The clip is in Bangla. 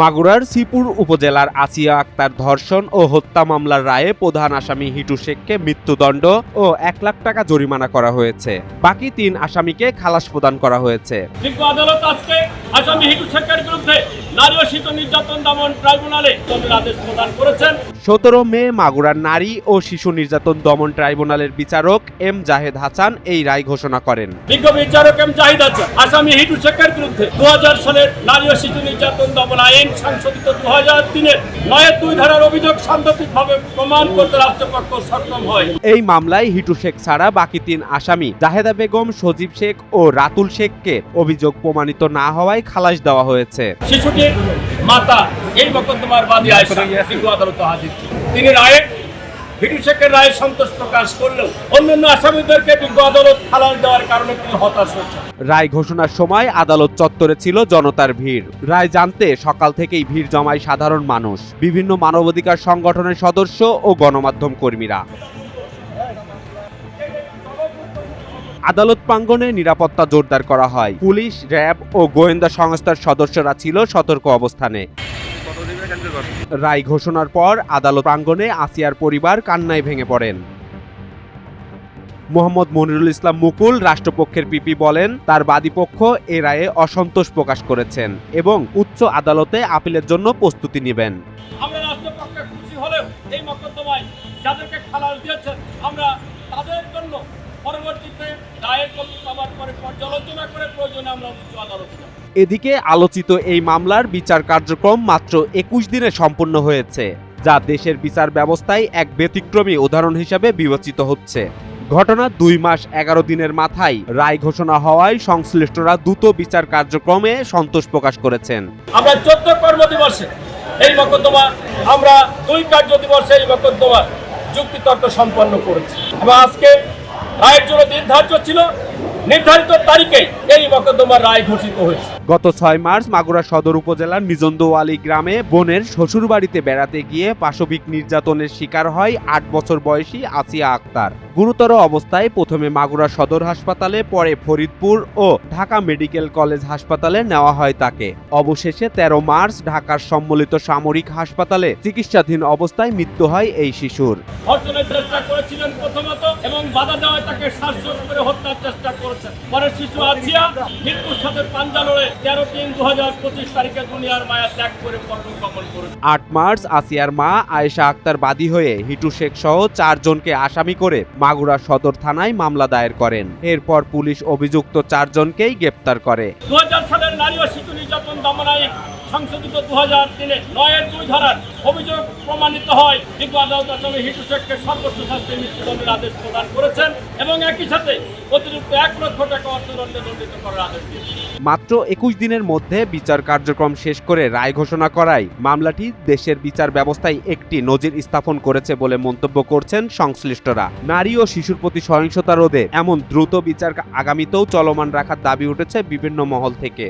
মাগুরার শ্রীপুর উপজেলার আসিয়া আক্তার ধর্ষণ ও হত্যা মামলার রায়ে প্রধান আসামি হিটু শেখকে মৃত্যুদণ্ড ও এক লাখ টাকা জরিমানা করা হয়েছে। বাকি তিন আসামিকে খালাস প্রদান করা হয়েছে। আদালত আজকে আসামি হিটু শেখের বিরুদ্ধে নারী ও শিশু নির্যাতন দমন ট্রাইব্যুনালে দণ্ডের আদেশ প্রদান করেছেন। সতেরো মে মাগুরার নারী ও শিশু নির্যাতন দমন ট্রাইব্যুনালের বিচারক এম জাহেদ হাসান এই রায় ঘোষণা করেন। বিজ্ঞ বিচারক এম জাহিদ আছে আসামি হিটু শেখের বিরুদ্ধে দু সালের নারী ও শিশু নির্যাতন দমন আইন সংশোধিত দু হাজার তিনের নয়ের দুই ধারার অভিযোগ সাংগতিকভাবে প্রমাণ করতে রাষ্ট্রপক্ষ সক্ষম হয়। এই মামলায় হিটু শেখ ছাড়া বাকি তিন আসামি জাহেদা বেগম সজীব শেখ ও রাতুল শেখকে অভিযোগ প্রমাণিত না হওয়ায় খালাস দেওয়া হয়েছে। শিশুটির মাতা এই মোকদ্দমার বাদী আয়সা হাজির। তিনি রায়ে সন্তোষ প্রকাশ করলেও অন্যান্য আসামিদেরকে বিজ্ঞ আদালত খালাস দেওয়ার কারণে তিনি হতাশ হয়েছেন। রায় ঘোষণার সময় আদালত চত্বরে ছিল জনতার ভিড়। রায় জানতে সকাল থেকেই ভিড় জমায় সাধারণ মানুষ, বিভিন্ন মানবাধিকার সংগঠনের সদস্য ও গণমাধ্যম কর্মীরা। আদালত প্রাঙ্গণে নিরাপত্তা জোরদার করা হয়। পুলিশ, র্যাব ও গোয়েন্দা সংস্থার সদস্যরা ছিল সতর্ক অবস্থানে। রায় ঘোষণার পর আদালত প্রাঙ্গণে আসিয়ার পরিবার কান্নায় ভেঙে পড়েন। মোহাম্মদ মনিরুল ইসলাম মুকুল, রাষ্ট্রপক্ষের পিপি বলেন, তার বাদীপক্ষ এ রায়ে অসন্তোষ প্রকাশ করেছেন এবং উচ্চ আদালতে আপিলের জন্য প্রস্তুতি নেবেন। আমরা তাদের জন্য পরবর্তীতে রায়ের কপি পাওয়ার পরে পর্যালোচনা করে প্রয়োজনে আমরা উচ্চ আদালতে এদিকে আলোচিত এই মামলার বিচার কার্যক্রম মাত্র একুশ দিনে সম্পন্ন হয়েছে যা দেশের বিচার ব্যবস্থায় এক ব্যতিক্রমী উদাহরণ হিসাবে বিবেচিত হচ্ছে। ঘটনা দুই মাস এগারো দিনের মাথায় রায় ঘোষণা হওয়ায় সংশ্লিষ্টরা দ্রুত বিচার কার্যক্রমে সন্তোষ প্রকাশ করেছেন। আমরা চোদ্দ কর্মদিবসে এই মকদ্দমা আমরা দুই কার্য দিবসে এই মকদ্দমা যুক্তিতর্ক সম্পন্ন করেছি। আজকে রায়ের জন্য নির্ধার্য ছিল। নির্ধারিত তারিখে এই মকদ্দমার রায় ঘোষিত হয়েছে। গত ছয় মার্চ মাগুরা সদর উপজেলার নিজন্দওয়ালি গ্রামে বোনের শ্বশুরবাড়িতে বেড়াতে গিয়ে পাশবিক নির্যাতনের শিকার হয় আট বছর বয়সী আসিয়া আক্তার। গুরুতর অবস্থায় প্রথমে মাগুরা সদর হাসপাতালে, পরে ফরিদপুর ও ঢাকা মেডিকেল কলেজ হাসপাতালে নেওয়া হয় তাকে। অবশেষে তেরো মার্চ ঢাকার সম্মিলিত সামরিক হাসপাতালে চিকিৎসাধীন অবস্থায় মৃত্যু হয় এই শিশুর। ধর্ষণের চেষ্টা করেছিলেন প্রথমত এবং বাধা দেওয়ায় তাকে করে হত্যার চেষ্টা করেছেন। পরে শিশু আছিয়া মৃত্যুর সাথে পাঞ্জা লড়ে তেরো তিন দু হাজার পঁচিশ তারিখে দুনিয়ার মায়া ত্যাগ করে পরলোকগমন করেছে। আট মার্চ আসিয়ার মা আয়েশা আক্তার বাদী হয়ে হিটু শেখ সহ চারজনকে আসামি করে মাগুরা সদর থানায় মামলা দায়ের করেন। এরপর পুলিশ অভিযুক্ত চারজনকেই গ্রেপ্তার করে। দু সালের নারী ও শিশু নির্যাতন দমন আইন সংশোধিত দু হাজার তিনে নয়ের দুই ধারার অভিযোগ প্রমাণিত হয়। বিজ্ঞ আদালত আসামি হিটু শেখকে সর্বোচ্চ শাস্তি মৃত্যুদণ্ডের আদেশ প্রদান করেছেন এবং একই সাথে অতিরিক্ত এক লক্ষ টাকা অর্থদণ্ডে দণ্ডিত করার আদেশ দিয়েছেন। মাত্র একুশ দিনের মধ্যে বিচার কার্যক্রম শেষ করে রায় ঘোষণা করায় মামলাটি দেশের বিচার ব্যবস্থায় একটি নজির স্থাপন করেছে বলে মন্তব্য করছেন সংশ্লিষ্টরা। নারী ও শিশুর প্রতি সহিংসতা রোধে এমন দ্রুত বিচার আগামীতেও চলমান রাখার দাবি উঠেছে বিভিন্ন মহল থেকে।